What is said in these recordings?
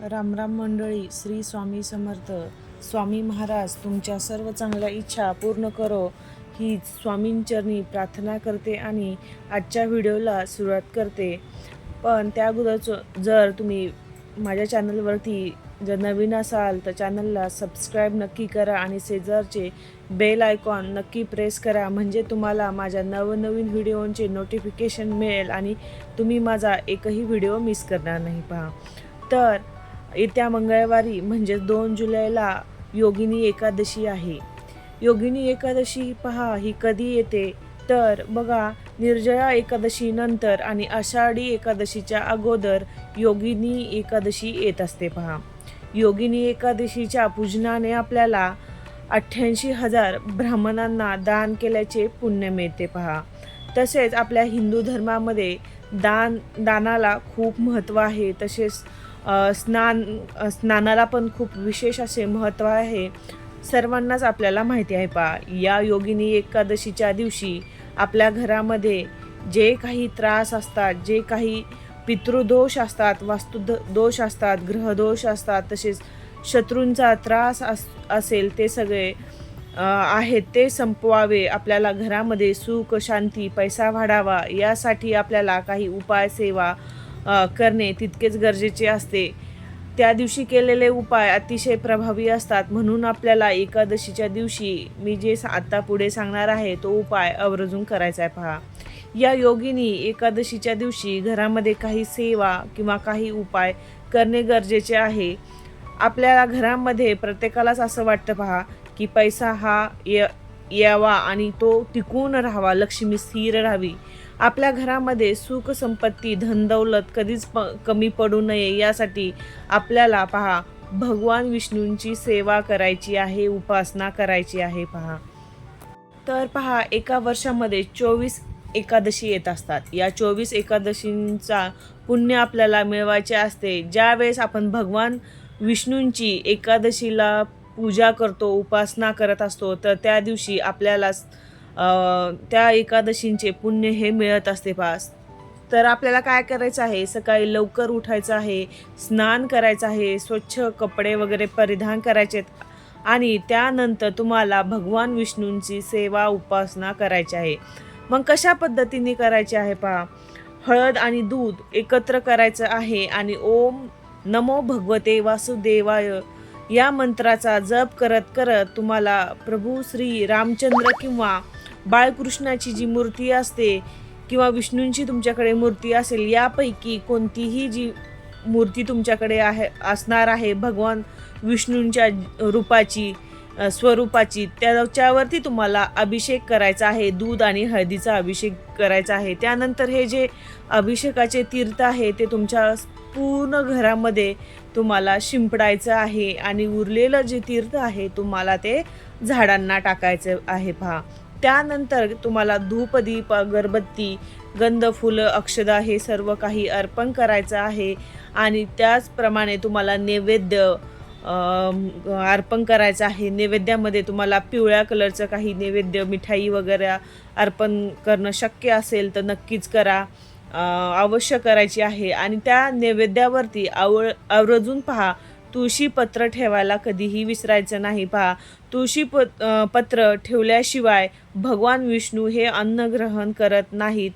रामराम मंडळी श्री स्वामी समर्थ. स्वामी महाराज तुमच्या सर्व चांगल्या इच्छा पूर्ण करो. ही स्वामींचरणी प्रार्थना करते आणि आजच्या व्हिडिओला सुरुवात करते. पण त्या अगोदर जर तुम्ही माझ्या चॅनलवरती जर नवीन असाल तर चॅनलला सबस्क्राईब नक्की करा आणि शेजारचे बेल आयकॉन नक्की प्रेस करा. म्हणजे तुम्हाला माझ्या नवनवीन व्हिडिओंचे नोटिफिकेशन मिळेल आणि तुम्ही माझा एकही व्हिडिओ मिस करणार नाही पहा. तर येत्या मंगळवारी म्हणजे दोन जुलैला योगिनी एकादशी आहे. योगिनी एकादशी पहा ही कधी येते? तर बघा निर्जळा एकादशी नंतर आणि आषाढी एकादशीच्या अगोदर योगिनी एकादशी येत असते पहा. योगिनी एकादशीच्या पूजनाने आपल्याला अठ्ठ्याऐंशी हजार ब्राह्मणांना दान केल्याचे पुण्य मिळते पहा. तसेच आपल्या हिंदू धर्मामध्ये दान दानाला खूप महत्त्व आहे. तसेच स्नान स्नानाला पण खूप विशेष असे महत्त्व आहे. सर्वांनाच आपल्याला माहिती आहे पा या योगिनी एकादशीच्या दिवशी आपल्या घरामध्ये जे काही त्रास असतात जे काही पितृदोष असतात वास्तु दोष असतात ग्रहदोष असतात तसेच शत्रूंचा त्रास अस असेल ते सगळे आहेत ते संपवावे. आपल्याला घरामध्ये सुख शांती पैसा वाढावा. यासाठी आपल्याला काही उपाय सेवा करणे तितकेच गरजेचे असते. त्या दिवशी केलेले उपाय अतिशय प्रभावी असतात. म्हणून आपल्याला एकादशीच्या दिवशी मी जे आत्ता पुढे सांगणार आहे तो उपाय आवर्जून करायचा आहे पहा. या योगिनी एकादशीच्या दिवशी घरामध्ये काही सेवा किंवा काही उपाय करणे गरजेचे आहे. आपल्याला घरामध्ये प्रत्येकालाच असं वाटतं पहा की पैसा हा य यावा आणि तो टिकून राहावा लक्ष्मी स्थिर राहावी. आपल्या घरामध्ये सुख संपत्ती धनदौलत कधीच प कमी पडू नये यासाठी आपल्याला पहा भगवान विष्णूंची सेवा करायची आहे उपासना करायची आहे पहा. तर पहा एका वर्षामध्ये चोवीस एकादशी येत असतात. या चोवीस एकादशींचा पुण्य आपल्याला मिळवायचे असते. ज्यावेळेस आपण भगवान विष्णूंची एकादशीला पूजा करतो उपासना करत असतो तर त्या दिवशी आपल्याला त्या एकादशींचे पुण्य हे मिळत असते पास तर आपल्याला काय करायचं आहे? सकाळी लवकर उठायचं आहे स्नान करायचं आहे स्वच्छ कपडे वगैरे परिधान करायचे आहेत. आणि त्यानंतर तुम्हाला भगवान विष्णूंची सेवा उपासना करायची आहे. मग कशा पद्धतीने करायची आहे पहा. हळद आणि दूध एकत्र करायचं आहे आणि ओम नमो भगवते वासुदेवाय या मंत्राचा जप करत करत तुम्हाला प्रभू श्री रामचंद्र किंवा बाळकृष्णाची जी मूर्ती असते किंवा विष्णूंची तुमच्याकडे मूर्ती असेल यापैकी कोणतीही जी मूर्ती तुमच्याकडे आहे असणार आहे भगवान विष्णूंच्या रूपाची स्वरूपाची त्याच्यावरती तुम्हाला अभिषेक करायचा आहे दूध आणि हळदीचा अभिषेक करायचा आहे. त्यानंतर हे जे अभिषेकाचे तीर्थ आहे ते तुमच्या पूर्ण घरामध्ये तुम्हाला शिंपडायचं आहे आणि उरलेलं जे तीर्थ आहे तुम्हाला ते झाडांना टाकायचं आहे पहा. त्यानंतर तुम्हाला धूप दीप अगरबत्ती गंध फुलं अक्षदा हे सर्व काही अर्पण करायचं आहे. आणि त्याचप्रमाणे तुम्हाला नैवेद्य अर्पण करायचं आहे. नैवेद्यामध्ये तुम्हाला पिवळ्या कलरचं काही नैवेद्य मिठाई वगैरे अर्पण करणं शक्य असेल तर नक्कीच करा. अवश्य करायची आहे. आणि त्या नैवेद्यावरती आवळ आवर्जून पहा. तुळशी पत्र ठेवायला कधीही विसरायचं नाही पहा. तुळशी पत्र ठेवल्याशिवाय भगवान विष्णू हे अन्न ग्रहण करत नाहीत.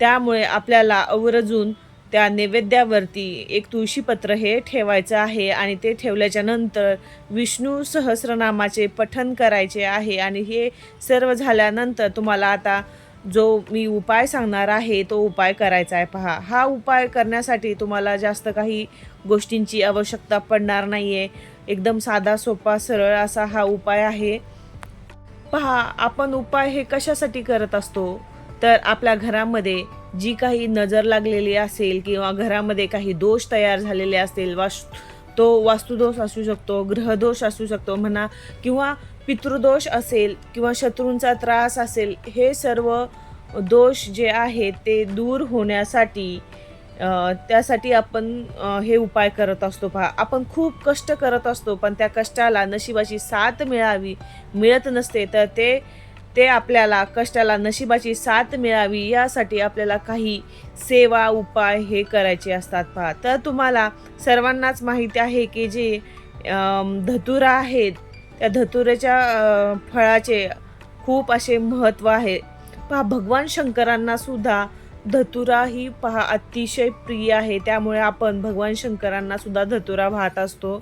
त्यामुळे आपल्याला अवरजून त्या नैवेद्यावरती एक तुळशीपत्र हे ठेवायचं आहे आणि ते ठेवल्याच्या नंतर विष्णू सहस्रनामाचे पठन करायचे आहे आणि हे सर्व झाल्यानंतर तुम्हाला आता जो मी उपाय सांगणार आहे तो उपाय करायचा आहे. पहा हा उपाय करण्यासाठी तुम्हाला जास्त काही गोष्टींची आवश्यकता पडणार नाही आहे एकदम साधा सोपा सरळ असा हा उपाय आहे. पहा आपण उपाय हे कशासाठी करत असतो? तर आपल्या घरामध्ये जी काही नजर लागलेली असेल किंवा घरामध्ये काही दोष तयार झालेले असतील वास तो वास्तुदोष असू शकतो ग्रहदोष असू शकतो म्हणा किंवा पितृदोष असेल किंवा शत्रूंचा त्रास असेल हे सर्व दोष जे आहेत ते दूर होण्यासाठी त्यासाठी आपण हे उपाय करत असतो. पहा आपण खूप कष्ट करत असतो पण त्या कष्टाला नशिबाची साथ मिळावी मिळत नसते तर ते ते आपल्याला कष्टाला नशिबाची साथ मिळावी यासाठी आपल्याला काही सेवा उपाय हे करायचे असतात. पहा तर तुम्हाला सर्वांनाच माहिती आहे की जे धतुरा आहेत या धतुरेच्या फळाचे खूप असे महत्त्व आहे. पहा भगवान शंकरांना सुद्धा धतुरा ही पहा अतिशय प्रिय आहे. त्यामुळे आपण भगवान शंकरांना सुद्धा धतुरा वाहत असतो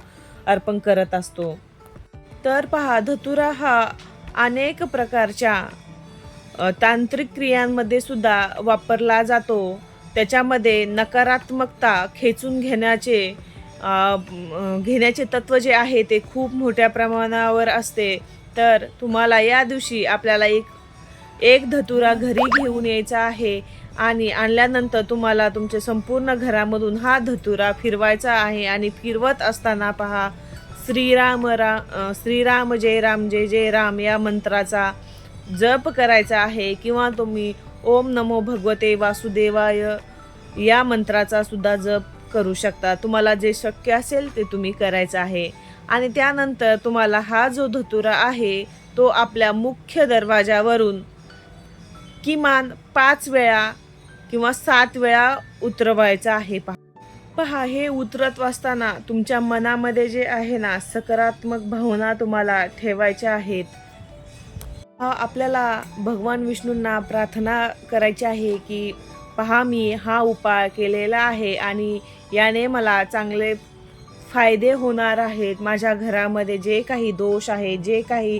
अर्पण करत असतो. तर पहा धतुरा हा अनेक प्रकारच्या तांत्रिक क्रियांमध्ये सुद्धा वापरला जातो. त्याच्यामध्ये नकारात्मकता खेचून घेण्याचे घेण्याचे तत्व जे आहे ते खूप मोठ्या प्रमाणावर असते. तर तुम्हाला या दिवशी आपल्याला एक एक धतुरा घरी घेऊन यायचा आहे आणि आणल्यानंतर तुम्हाला तुमच्या संपूर्ण घरामधून हा धतुरा फिरवायचा आहे आणि फिरवत असताना पहा श्रीराम रा श्रीराम जय राम जय जय राम या मंत्राचा जप करायचा आहे किंवा तुम्ही ओम नमो भगवते वासुदेवाय या मंत्राचा सुद्धा जप करू शकता. तुम्हाला जे शक्य असेल ते तुम्ही करायचं आहे. आणि त्यानंतर तुम्हाला हा जो धतुरा आहे तो आपल्या मुख्य दरवाजावरून किमान पाच वेळा किंवा सात वेळा उतरवायचा आहे. पहा पहा हे उतरत असताना तुमच्या मनामध्ये जे आहे ना सकारात्मक भावना तुम्हाला ठेवायच्या आहेत. आपल्याला भगवान विष्णूंना प्रार्थना करायची आहे की पहा मी हा उपाय केलेला आहे आणि याने मला चांगले फायदे होणार आहेत. माझ्या घरामध्ये जे काही दोष आहे जे काही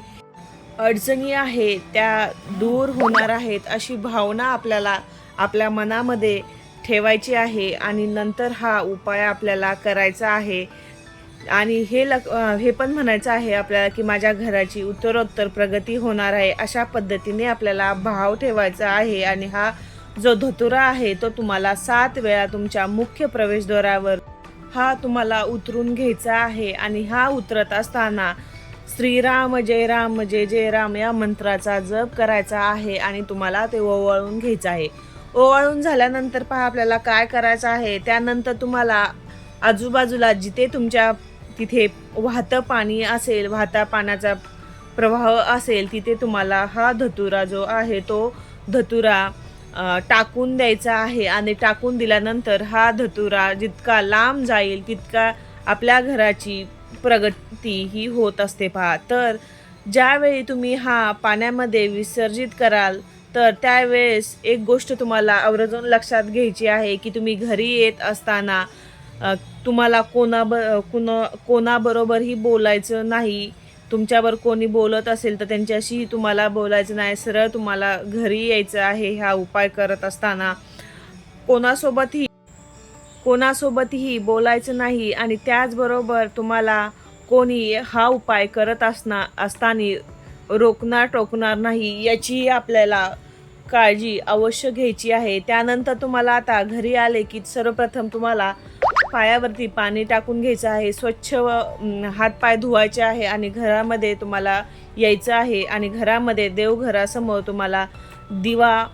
अडचणी आहेत त्या दूर होणार आहेत अशी भावना आपल्याला आपल्या मनामध्ये ठेवायची आहे आणि नंतर हा उपाय आपल्याला करायचा आहे. आणि हे लक हे पण म्हणायचं आहे आपल्याला की माझ्या घराची उत्तरोत्तर प्रगती होणार आहे अशा पद्धतीने आपल्याला भाव ठेवायचा आहे आणि हा जो धतुरा आहे तो तुम्हाला सात वेळा तुमच्या मुख्य प्रवेशद्वारावर हा तुम्हाला उतरून घ्यायचा आहे आणि हा उतरत असताना श्रीराम जय राम जय जय राम या मंत्राचा जप करायचा आहे आणि तुम्हाला ते ओवाळून घ्यायचं आहे. ओवाळून झाल्यानंतर पहा आपल्याला काय करायचं आहे. त्यानंतर तुम्हाला आजूबाजूला जिथे तुमच्या तिथे वाहतं पाणी असेल वाहता पाण्याचा प्रवाह असेल तिथे तुम्हाला हा धतुरा जो आहे तो धतुरा टाकून द्यायचा आहे आणि टाकून दिल्यानंतर हा धतुरा जितका लांब जाईल तितका आपल्या घराची प्रगती ही होत असते पहा. तर ज्यावेळी तुम्ही हा पाण्यामध्ये विसर्जित कराल तर त्यावेळेस एक गोष्ट तुम्हाला आवर्जून लक्षात घ्यायची आहे की तुम्ही घरी येत असताना तुम्हाला कोणाब कोणा कोणाबरोबरही बोलायचं नाही. तुमच्यावर कोणी बोलत असेल तर त्यांच्याशी तुम्हाला बोलायचं नाही. सरळ तुम्हाला घरी यायचं आहे हा उपाय करत असताना. कोणासोबतही कोणासोबतही बोलायचं नाही आणि त्याचबरोबर तुम्हाला कोणी हा उपाय करत असना असताना रोखणार टोकणार नाही याची आपल्याला काळजी अवश्य घ्यायची आहे. त्यानंतर तुम्हाला आता घरी आले की सर्वप्रथम तुम्हाला पायावरती पाणी टाकून घ्यायचं आहे स्वच्छ हातपाय धुवायचे आहे आणि घरामध्ये तुम्हाला यायचं आहे आणि घरामध्ये देवघरासमोर तुम्हाला दिवा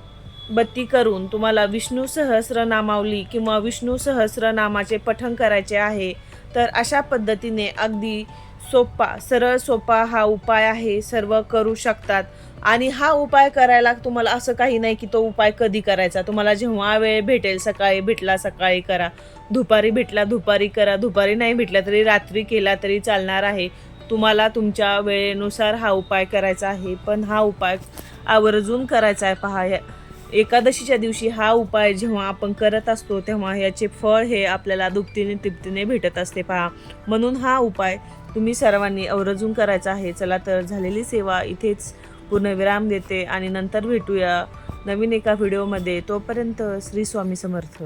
बत्ती करून तुम्हाला विष्णू सहस्रनामावली किंवा विष्णू सहस्रनामाचे पठण करायचे आहे. तर अशा पद्धतीने अगदी सोपा सरळ सोपा हा उपाय आहे सर्व करू शकतात. आणि हा उपाय करायला तुम्हाला असं काही नाही की तो उपाय कधी करायचा. तुम्हाला जेव्हा वेळ भेटेल सकाळी भेटला सकाळी करा. दुपारी भेटला दुपारी करा. दुपारी नाही भेटला तरी रात्री केला तरी चालणार आहे. तुम्हाला तुमच्या वेळेनुसार हा उपाय करायचा आहे. पण हा उपाय आवर्जून करायचा आहे. पहा या- एकादशीच्या दिवशी हा उपाय जेव्हा आपण करत असतो तेव्हा याचे फळ हे आपल्याला दुपटीने तिपटीने भेटत असते. पहा म्हणून हा उपाय तुम्ही सर्वांनी आवर्जून करायचा आहे. चला तर झालेली सेवा इथेच पूर्ण विराम देते आणि नंतर भेटूया नवीन एका व्हिडिओमध्ये तोपर्यंत श्री स्वामी समर्थ.